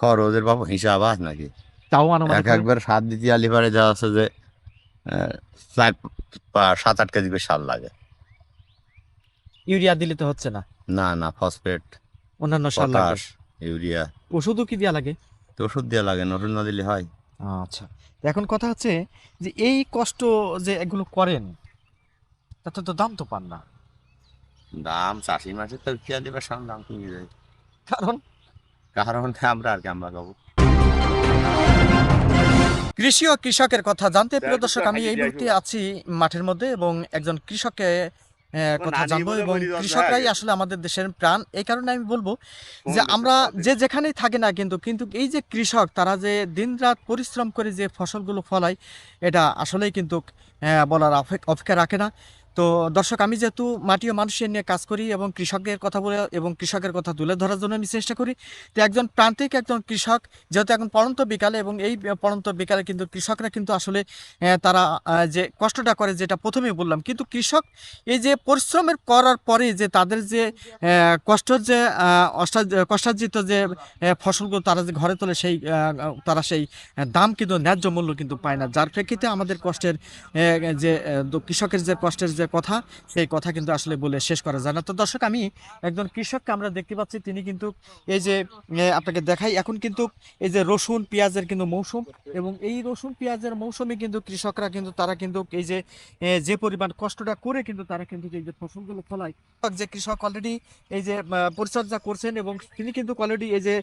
খরচের বাবু হিসাব আছে নাকি? তাও এক একবার সার দিতে আলি পারে যা আছে যে চার সাত আট কেজি করে সার লাগে। ইউরিয়া দিলে তো হচ্ছে না। না না ফসফেট অন্যান্য সার লাগে ইউরিয়া ওষুধও কি দেওয়া লাগে? তো ওষুধ দেওয়া লাগে না ওষুধ না দিলে হয়। আচ্ছা। এখন কথা হচ্ছে যে এই কষ্ট যে এগুলো করেন তাতে তো দাম তো পান না। দাম চাষি মাসে তো কিয়া দিবে সাম দাম কমে যায়। কারণ কারণ আমরা আর কি আমরা খাব। কৃষি ও কৃষকের কথা জানতে প্রিয় দর্শক আমি এই মুহূর্তে আছি মাঠের মধ্যে এবং একজন কৃষককে কথা জানব এবং কৃষকরাই আসলে আমাদের দেশের প্রাণ। এই কারণে আমি বলব যে আমরা যে যেখানেই থাকি না কিন্তু কিন্তু এই যে কৃষক তারা যে দিনরাত পরিশ্রম করে যে ফসলগুলো ফলায় এটা আসলেই কিন্তু বলার অপে- অপেক্ষা রাখে না। তো দর্শক, আমি যেহেতু মাটি ও মানুষের নিয়ে কাজ করি এবং কৃষকের কথা বলে এবং কৃষকের কথা তুলে ধরার জন্য আমি চেষ্টা করি, তো একজন প্রান্তিক একজন কৃষক যেহেতু এখন পড়ন্ত বিকালে এবং এই পড়ন্ত বিকালে কিন্তু কৃষকরা কিন্তু আসলে তারা যে কষ্টটা করে যেটা প্রথমেই বললাম, কিন্তু কৃষক এই যে পরিশ্রমের করার পরে যে তাদের যে কষ্টের যে কষ্টার্জিত যে ফসলগুলো তারা যে ঘরে তোলে সেই তারা সেই দাম কিন্তু ন্যায্য মূল্য কিন্তু পায় না। যার প্রেক্ষিতে আমাদের কষ্টের যে কৃষকের যে কষ্টের যে কথা, সেই কথা কিন্তু আসলে বলে শেষ করা যায় না। তো দর্শক, আমি একজন কৃষককে আমরা দেখতে পাচ্ছি, তিনি কিন্তু এই যে আপনাকে দেখাই, এখন কিন্তু এই যে রসুন, পেঁয়াজের কিন্তু মৌসুম এবং এই রসুন, পেঁয়াজের মৌসুমে কিন্তু কৃষকরা কিন্তু, তারা কিন্তু এই যে যে পরিমাণ কষ্টটা করে কিন্তু তারা কিন্তু এই যে ফসলগুলো ফলায়। যে কৃষক অলরেডি এই যে পরিচর্যা করছেন এবং তিনি কিন্তু অলরেডি এই যে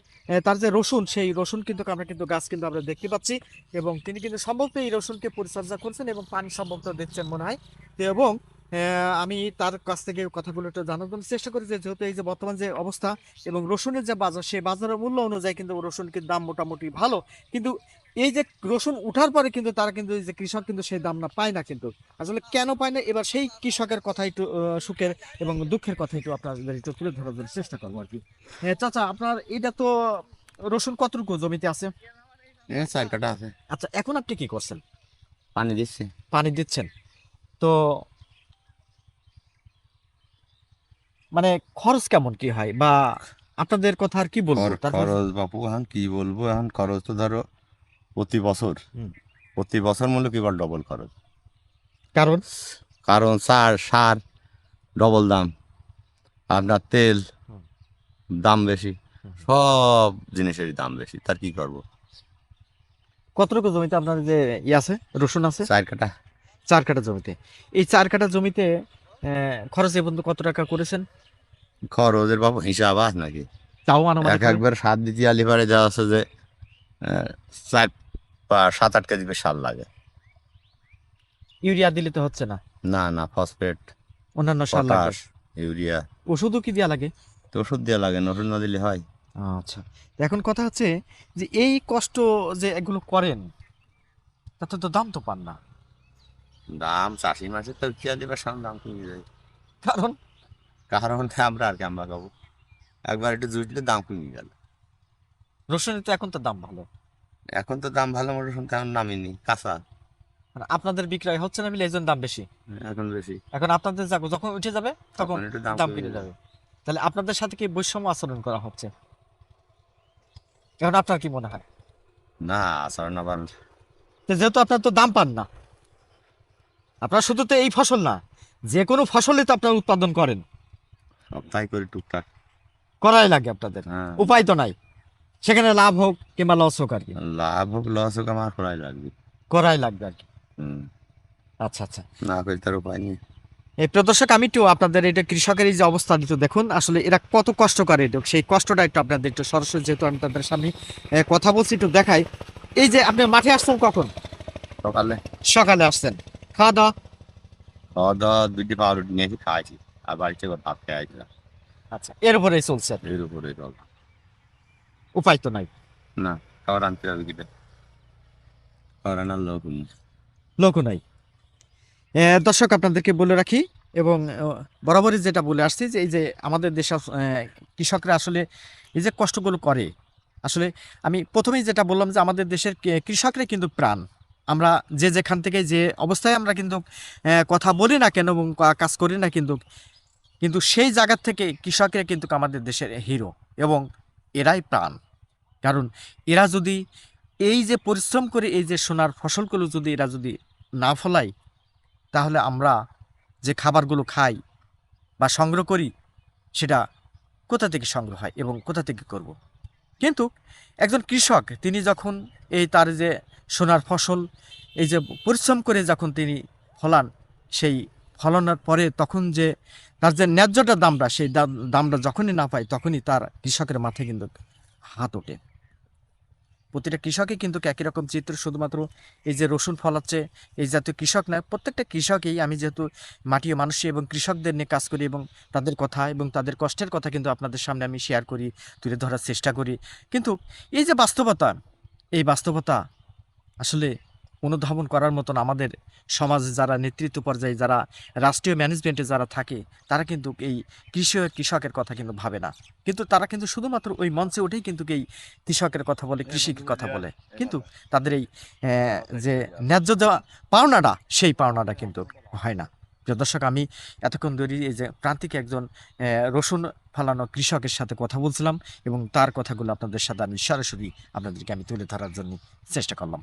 তার যে রসুন, সেই রসুন কিন্তু আমরা কিন্তু গাছ কিন্তু আমরা দেখতে পাচ্ছি এবং তিনি কিন্তু সম্ভবত এই রসুনকে পরিচর্যা করছেন এবং পানি সম্ভবত দিচ্ছেন মনে হয়। এবং আমি তার কাছ থেকে কথাগুলো একটু জানার জন্য চেষ্টা করি যে যেহেতু এই যে বর্তমান যে অবস্থা এবং রসুনের যে বাজার সেই বাজারের মূল্য অনুযায়ী কিন্তু রসুন কিন্তু দাম মোটামুটি ভালো। কিন্তু এই যে রসুন উঠার পরে কিন্তু তারা কিন্তু এই যে কৃষক কিন্তু সেই দাম না পায় না কিন্তু। আসলে কেন পায় না? এবার সেই কৃষকের কথা একটু সুখের এবং দুঃখের কথা একটু আপনাদের একটু তুলে ধরার জন্য চেষ্টা করব আর কি। এ, চাচা আপনার এটা তো রসুন কতটুকু জমিতে আছে? এ চার কাটা আছে। আচ্ছা এখন আপনি কি করছেন? পানি দিচ্ছে। পানি দিচ্ছেন। তো মানে খরচ কেমন কি হয়? বা আপনাদের কথা আর কি বলব? খর- তারপর- খরচ বাপু এখন কি বলব? এখন খরচ তো ধরো প্রতি বছর। হুম। প্রতি বছর মূল্য কি ডবল খরচ? কারণ? কারণ সার সার ডবল দাম। আপনার তেল হুম। দাম বেশি। হুম। সব জিনিসেরই দাম বেশি। তার কি করব? কতটুকু জমিতে আপনার যে ই আছে রসুন আছে? চার কাটা চার কাঠা জমিতে। এই চার কাঠা জমিতে খরচ এ পর্যন্ত কত টাকা করেছেন? খরচের বাবু হিসাব আছে নাকি? তাও এক একবার সার দিতে আলি পারে যা আছে যে আহ, চার সাত আট কেজি সার লাগে। ইউরিয়া দিলে তো হচ্ছে না? না না ফসফেট অন্যান্য সার লাগে। ইউরিয়া। ওষুধও কি দেওয়া লাগে? তো ওষুধ দেওয়া লাগে না ওষুধ না দিলে হয়। আচ্ছা। এখন কথা হচ্ছে যে এই কষ্ট যে এগুলো করেন তাতে তো দাম তো পান না। দাম চাষি তো দাম কমে যায়। কারণ? কারণ আমরা আর খাব একবার একটু জুটলে দাম কমে গেল। রসুনের তো এখন তো দাম ভালো। এখন তো দাম ভালো শুনতে এখন নামিনি কাঁচা। মানে আপনাদের বিক্রয় হচ্ছে না বলে এই দাম বেশি? এখন বেশি। এখন আপনাদের যা- যখন উঠে যাবে তখন দাম কমে যাবে। যাবে। তাহলে আপনাদের সাথে কি বৈষম্য আচরণ করা হচ্ছে? এখন আপনার কি মনে হয়? না আচরণ না পার যেহেতু আপনার তো দাম পান না। আপনার শুধু তো এই ফসল না যে কোনো ফসলই তো আপনার উৎপাদন করেন। সপ্তাহে করে টুকটাক। করাই লাগে আপনাদের। হ্যাঁ। উপায় তো নাই। সেখানে লাভ হোক কিংবা লস হোক আর কি। লাভ হোক লস হোক আমার করাই লাগবে। করাই লাগবে আর কি। হুম। আচ্ছা আচ্ছা। না করে তার উপায় নেই। এই প্রদর্শক আমি একটু আপনাদের এটা কৃষকের এই যে অবস্থা একটু দেখুন। আসলে এরা কত কষ্ট করে এটা। সেই কষ্টটা একটু আপনাদের একটু সরাসরি যেহেতু আমি তাদের সামনে কথা বলছি একটু দেখাই। এই যে আপনি মাঠে আসছেন কখন? সকালে। সকালে আসছেন। খাওয়া দাওয়া খাওয়া দাওয়া দুটি পাউরুটি নিয়েছি খাইছি। আর বাড়িতে করে ভাত খেয়ে আসলাম। আচ্ছা এর উপরেই চলছে। এর উপরে জল উপায় তো নাই। না খাবার আনতে হবে কিটা? খাবার আনার লোক নেই। লোকও নাই। দর্শক আপনাদেরকে বলে রাখি এবং বরাবরই যেটা বলে আসছি যে এই যে আমাদের দেশের কৃষকরা আসলে এই যে কষ্টগুলো করে। আসলে আমি প্রথমেই যেটা বললাম যে আমাদের দেশের কৃষকরা কিন্তু প্রাণ। আমরা যে যেখান থেকে যে অবস্থায় আমরা কিন্তু কথা বলি না কেন এবং কাজ করি না কিন্তু কিন্তু সেই জায়গার থেকে কৃষকরা কিন্তু আমাদের দেশের হিরো এবং এরাই প্রাণ কারণ এরা যদি এই যে পরিশ্রম করে এই যে সোনার ফসলগুলো যদি এরা যদি না ফলায়, তাহলে আমরা যে খাবারগুলো খাই বা সংগ্রহ করি, সেটা কোথা থেকে সংগ্রহ হয় এবং কোথা থেকে করব। কিন্তু একজন কৃষক, তিনি যখন এই তার যে সোনার ফসল, এই যে পরিশ্রম করে যখন তিনি ফলান, সেই ফলানোর পরে তখন যে তার যে ন্যায্যটা দামটা, সেই দাম- দামটা যখনই না পায় তখনই তার কৃষকের মাথায় কিন্তু হাত ওঠে। প্রতিটা কৃষকই কিন্তু একই রকম চিত্র, শুধুমাত্র এই যে রসুন ফলাচ্ছে, এই জাতীয় কৃষক নয় প্রত্যেকটা কৃষকই আমি যেহেতু মাটি ও মানুষই এবং কৃষকদের নিয়ে কাজ করি এবং তাদের কথা এবং তাদের কষ্টের কথা কিন্তু আপনাদের সামনে আমি শেয়ার করি, তুলে ধরার চেষ্টা করি। কিন্তু এই যে বাস্তবতা, এই বাস্তবতা আসলে অনুধাবন করার মতন আমাদের সমাজে যারা নেতৃত্ব পর্যায়ে, যারা রাষ্ট্রীয় ম্যানেজমেন্টে যারা থাকে, তারা কিন্তু এই কৃষি কৃষকের কথা কিন্তু ভাবে না। কিন্তু তারা কিন্তু শুধুমাত্র ওই মঞ্চে উঠেই কিন্তু এই কৃষকের কথা বলে, কৃষির কথা বলে। কিন্তু তাদের এই যে ন্যায্য দেওয়া পাওনাটা, সেই পাওনাটা কিন্তু হয় না। দর্শক, আমি এতক্ষণ ধরে এই যে প্রান্তিক একজন রসুন ফালানো কৃষকের সাথে কথা বলছিলাম এবং তার কথাগুলো আপনাদের সাথে আমি সরাসরি আপনাদেরকে আমি তুলে ধরার জন্য চেষ্টা করলাম।